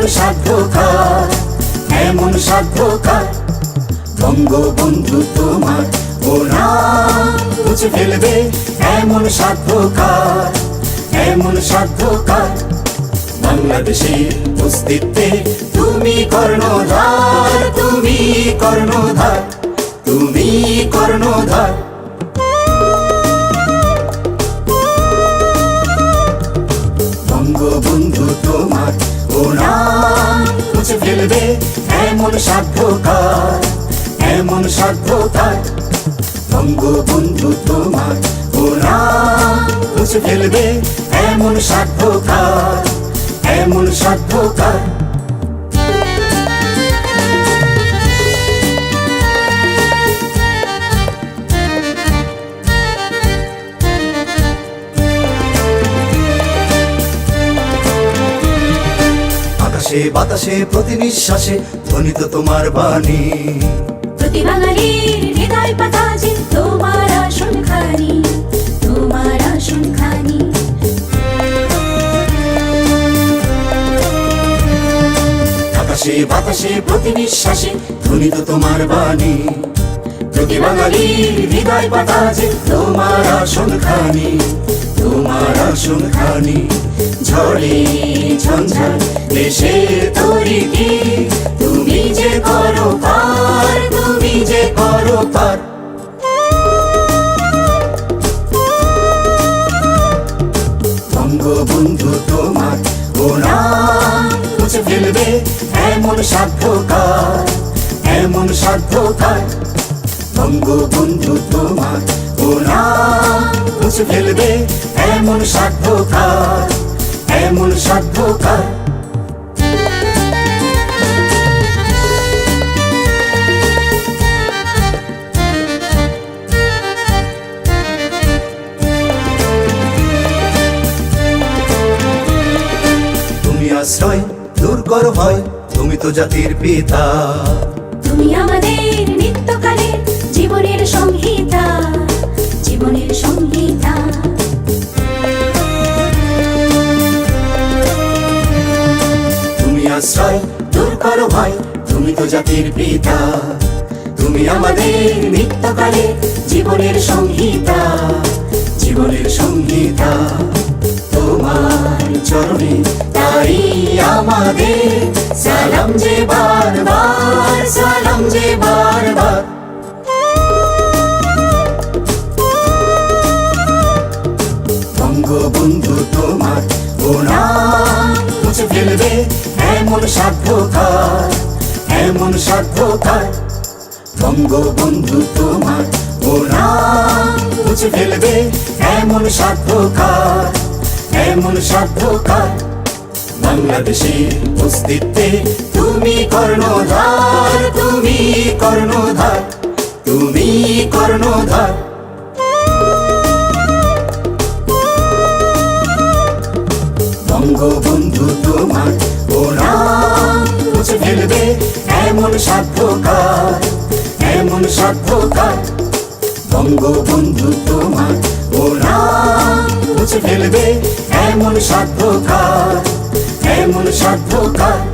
সাধ্যকার, এমন সাধ্যকার। বঙ্গবন্ধু তোমার ও নাম ফেলবে। এমন সাধ্যকার এমন সাধ্যকার। বাংলাদেশের অস্তিত্বে তুমি কর্ণধার তুমি কর্ণধার তুমি কর্ণধার। ফেলবে এমন সাধ্যকার এমন সাধ্যকার বঙ্গবন্ধু তোমার নাম মুছে ফেলবে এমন সাধ্যকার এমন সাধ্যকার আকাশে বাতাসে প্রতি নিঃশ্বাসে ধ্বনিত তোমার বাণী। প্রতি বাঙালির হৃদয় পাতা যে তোমার আসন খানি তোমার আসন খানি। আকাশে বাতাসে প্রতি নিঃশ্বাসে ধ্বনিত তোমার বাণী। প্রতি বাঙালির হৃদয় পাতা যে তোমার আসন খানি তোমার আসন খানি। ঝড়ে ঝঞ্ঝার দেশের তরিটি তুমি যে করো পার, তুমি যে করো পার। বঙ্গবন্ধু তোমার ও নাম মুছে ফেলবে এমন সাধ্যকার এমন সাধ্যকার। বঙ্গবন্ধু তোমার ও নাম মুছে ফেলবে এমন সাধ্যকার। এমন সাধ্যকার তুমি আশ্রয় দূর করো ভয় তুমি তো জাতির পিতা। তুমি আমাদের নিত্যকালের আশ্রয় দূর করো ভয়। তুমি তো জাতির পিতা। তুমি আমাদের নিত্যকালে জীবনের সংহিতা। জীবনের সংহিতা। তোমার চরণে তাই আমাদের সালাম যে বারবার সাধ্যকার এমন সাধ্যকার বঙ্গবন্ধু তোমার ও নাম মুছে ফেলবে এমন সাধ্যকার এমন সাধ্যকার বাংলাদেশের অস্তিত্বে তুমি কর্ণধার তুমি কর্ণধার তুমি কর্ণধার। এমন সাধ্যকার এমন সাধ্যকার। বঙ্গবন্ধু তোমার ও নাম মুছে ফেলবে এমন সাধ্যকার এমন সাধ্যকার।